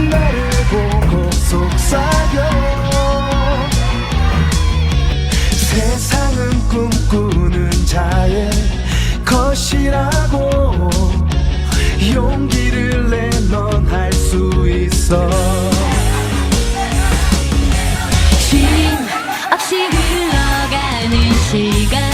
나를 보고 속삭여 세상은 꿈꾸는 자의 것이라고 용기를 내 넌 할 수 있어. 힘없이 흘러가는 시간.